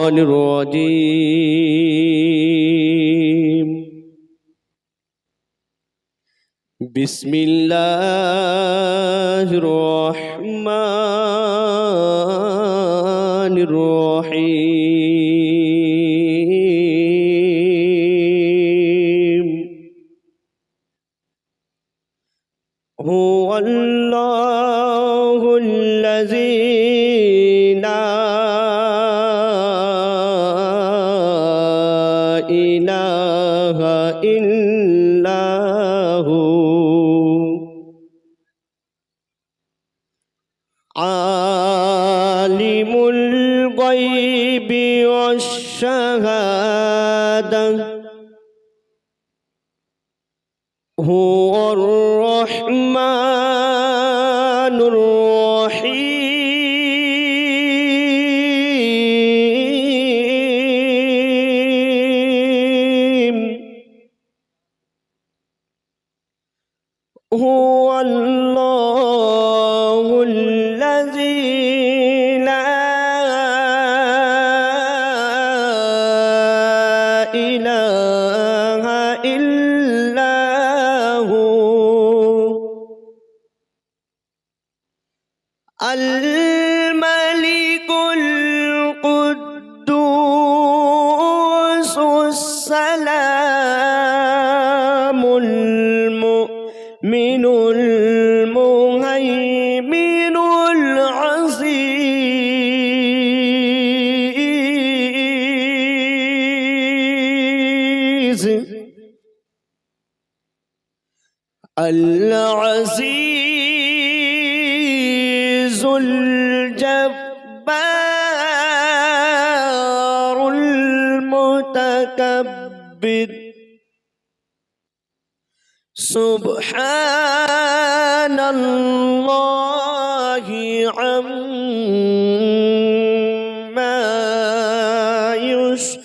الرجيم. بسم الله الرحمن الرحيم. هو الله الذي والشهادة هو الرحمن. السلام المؤمن المهيمن العزيز العزيز الجبار المتكبر سبحان الله عما يشركون.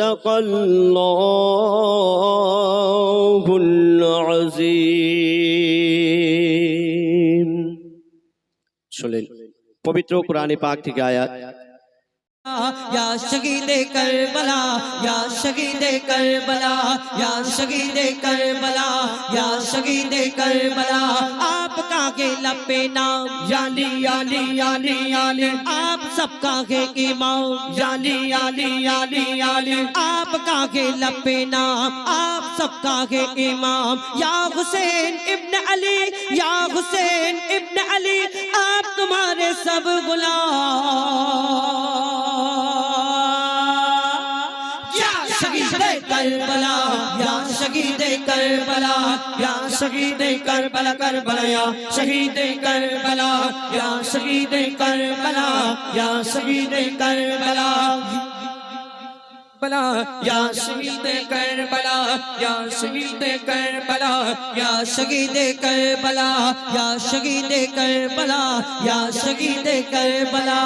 صدق الله العظيم শুনলেন পবিত্র কোরআনে পাক থেকে আয়াত یا شہید کربلا یا شہید کربلا یا شہید کربلا یا شہید کربلا آپ के लपे नाम याली याली याली याली आप सबका के इमाम याली याली याली याली आपका के लपे नाम आप सबका के इमाम या हुसैन इब्न अली या हुसैन इब्न अली आप तुम्हारे सब गुलाम शहीद करबला या शहीद करबला करबला या शहीद करबला या शहीद करबला या शहीद करबला बला या शहीद करबला, या शहीद करबला, या शहीद करबला, या शहीद करबला, या शहीद करबला,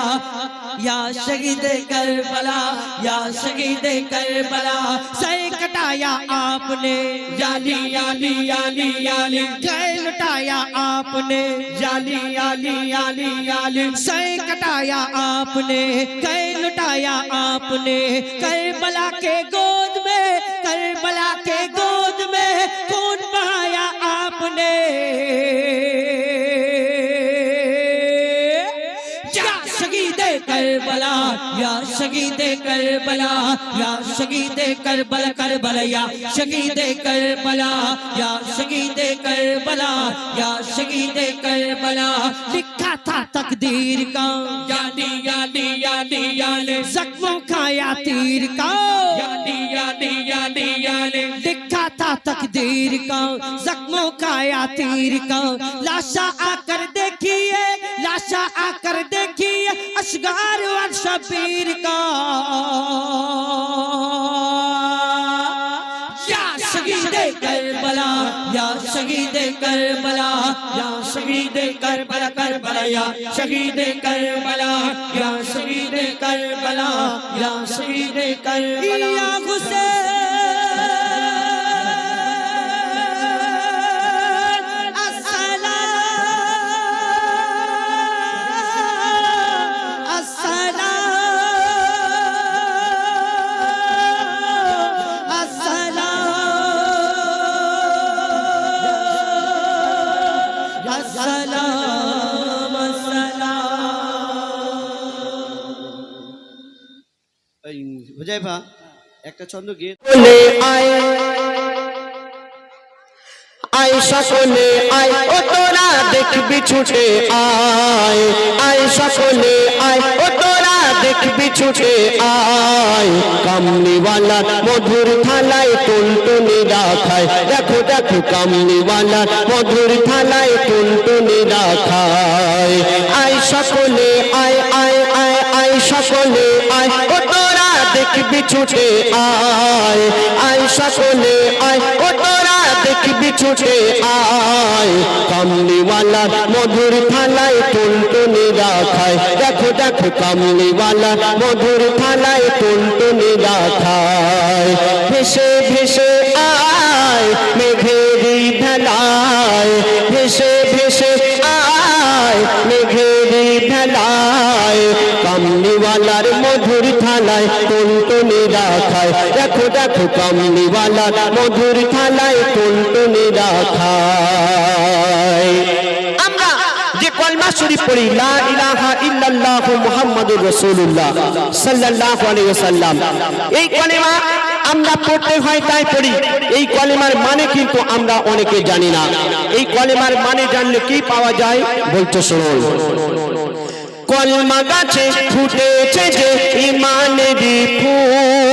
या शहीद करबला, या शहीद करबला। सर कटाया आपने, याली याली याली याली, जय कटाया आपने, जाली, आली आली आली। सही कटाया आपने, कई लुटाया आपने। कई बला के गोद में कई बला शहीदे करबला या शहीदे करबला करबला या शहीदे करबला या शहीदे करबला या शहीदे करबला लिखा था तकदीर का आली आली आली आली जख्मों खाया तीर का आली आली आली आली लिखा था तकदीर का जख्मों खाया तीर का लाशा आकर देखिए लाशा आकर देखिए अशगार और शबीर का या शहीद करबला या शहीद करबला या शहीद करबला करबला या शहीद करबला या शहीद करबला या शहीद करबला या हुसैन ওই হুজাইফা একটা ছন্দ গিয়ে আয় আয় সকলে আয়, ও তোরা দেখবি ছুটে আয়। আয় সকলে আয়, ও তোরা দেখবি ছুটে আয়। কামনিওয়ালা মধুর থালায় টুলটুনি রাখায় দেখো দেখো কামনিওয়ালা মধুর থালায় টুলটুনি রাখায় আয় সকলে আয় আয় আয় আয় সকলে আয়, ও তোরা দেখবি ছুটে আয় আয় সকলে আয়, ও তোরা দেখবি ছুটে আয়। কামলিওয়ালা মধুর থালায় টুনটুনি রাখায়, দেখো দেখো, কামলিওয়ালা মধুর থালায় টুনটুনি রাখায়। ভেসে ভেসে রাখায়। দেখো দেখো কামলিওয়ালার মধুর থালায় টুনটুনি রাখায়। আমরা যে কলমা শরীফ পড়ি, লা ইলাহা ইল্লাল্লাহু মুহাম্মাদুর রাসূলুল্লাহ সাল্লাল্লাহু আলাইহি ওয়াসাল্লাম, এই মানে মানে জানলে কি পাওয়া যায়? বলতে শুনুন। কলমা ফুটেছে যে ফুল।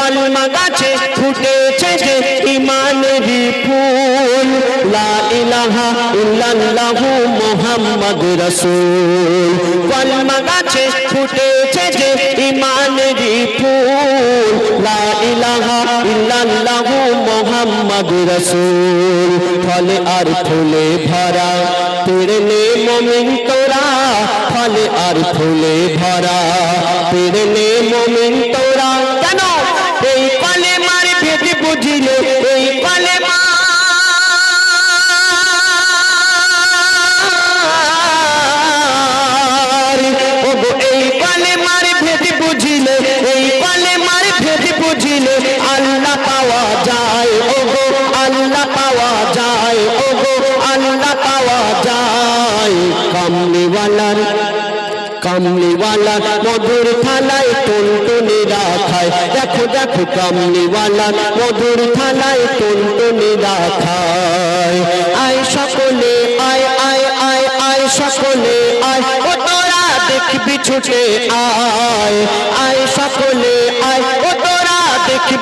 কলমা গাছে ফুটেছে যে ইমানেরই ফুল। লা ইলাহা ইল্লাল্লাহু মুহাম্মাদুর রাসূল। কলমা গাছে ফুটেছে যে ইমানেরই ফুল। লা ইলাহা ইল্লাল্লাহু মুহাম্মাদুর রাসূল। ফলে আর ফুলে ভরা, তেরে নে মুমিন তোরা। ফলে আর ফুলে ভরা, তেরে নে মুমিন তোরা। এই কলে মার ভেদ বুঝিলে, এই কলে ওগো, এই কলে মার ভেদ বুঝিলে, এই কলে মার ভেদ বুঝিলে, আল্লাহ পাওয়া যায়, ওগো, আল্লাহ পাওয়া যায়, ওগো, আল্লাহ পাওয়া যায়। কামলিওয়ালার কামলিওয়ালা, মধুর থালায় টুনটুনি রাখায়। দেখো দেখো কামলিওয়ালা, মধুর থালায় টুনটুনি রাখায়। আয় সকলে, আয় আয় আয় আয় সকলে, আয়। ও তোরা দেখবি ছুটে আয়। আয় সকলে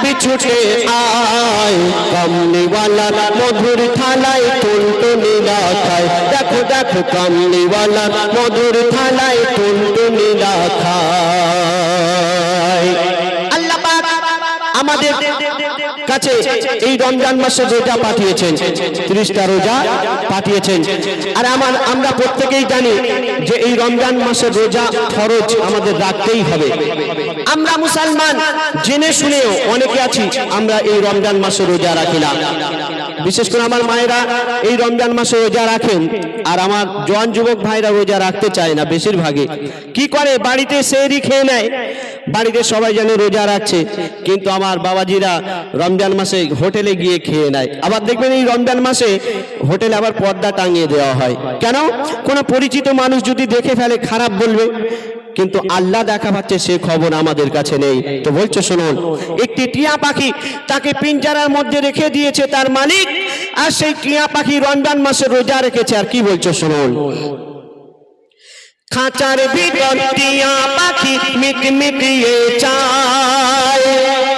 দেখবি ছুটে আয়। কামলিওয়ালা মধুর থালায় টুনটুনি রাখায়। দেখো দেখো, কামলিওয়ালা মধুর থালায় টুনটুনি রাখায়। আল্লাহ আমাদের কাছে এই রমজান মাসে রোজা পাঠিয়েছেন, ত্রিশটা রোজা পাঠিয়েছেন। আর আমার, আমরা প্রত্যেকেই জানি যে এই রমজান মাসে রোজা খরচ আমাদের রাখতেই হবে। আমরা মুসলমান, জেনে শুনেও অনেকে আছি, আমরা এই রমজান মাসে রোজা রাখি না। বিশেষ করে আমার মায়েরা এই রমজান মাসে রোজা রাখেন, আর আমার জোয়ান যুবক ভাইরা রোজা রাখতে চায় না বেশিরভাগই। কি করে? বাড়িতে সেরি খেয়ে নেয়। বাড়িতে সবাই জানে রোজা রাখছে, কিন্তু আমার বাবাজিরা রমজান মাসে হোটেলে গিয়ে খেয়ে নেয়। আবার দেখবেন এই রমজান মাসে হোটেলে আবার পর্দা টাঙিয়ে দেওয়া হয়। কেন? কোনো পরিচিত মানুষ যদি দেখে ফেলে, খারাপ বলবে। কিন্তু আল্লাহ দেখা পাচ্ছে সে খবর আমাদের কাছে নেই। তো বলছো, শুনুন, একটি টিয়া পাখি তাকে পিঞ্জারার মধ্যে রেখে দিয়েছে তার মালিক, আর সেই টিয়া পাখি রমজান মাসে রোজা রেখেছে, আর কি বলছো, শুনুন? খাঁচার ভিতর টিয়া পাখি মিট মিটিয়ে চায়।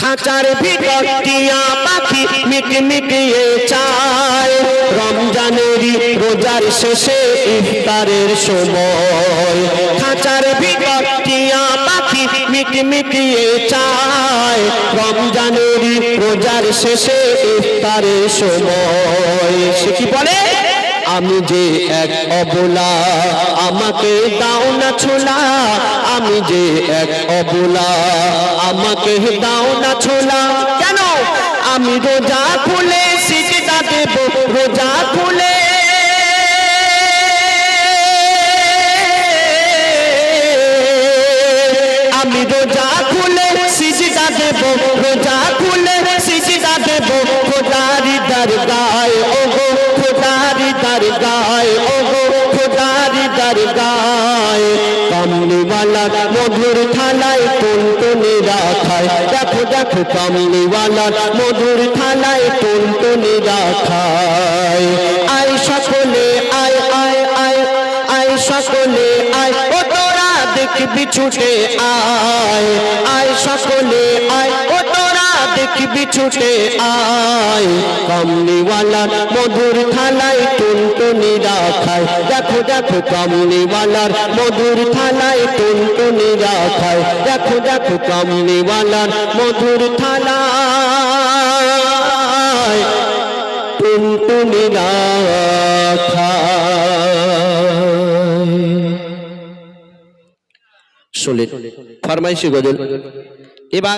খাঁচার ভিতর টিয়া পাখি মিট মিটিয়ে চায়। রমজানেরই রোজার শেষে ইফতারের সময় খাঁচার ভিতর টিয়া পাখি মিট মিটিয়ে চায়। রমজানেরই রোজার শেষে ইফতারের সময়, সে কি বলে? আমি যে এক অবলা, আমাকে দাও না ছোলা, আমি যে এক অবলা, আমাকে দাও না ছোলা। কেন? আমি রোজা খুলে সিজদা দেব, রোজা থালায় টুনটুনি রাখায়। দেখো দেখো কামলিওয়ালা মধুর থালায় টুনটুনি রাখায়। আয় সকলে, আয় আয় আয় আয় সকলে, আয়, ও তোরা দেখবি ছুটে আয়। আয় সকলে, আয়, ও তোরা দেখবি ছুটে আয়। কমলিওয়ালা মধুর থালায় টুনটুনি রাখায় দেখো দেখো কমলিওয়ালার মধুর থালায় টুনটুনি রাখায়। দেখো দেখো কমলিওয়ালার মধুর থালায় টুনটুনি রাখায়। শোলেন ফরমাইশি গজল। এবার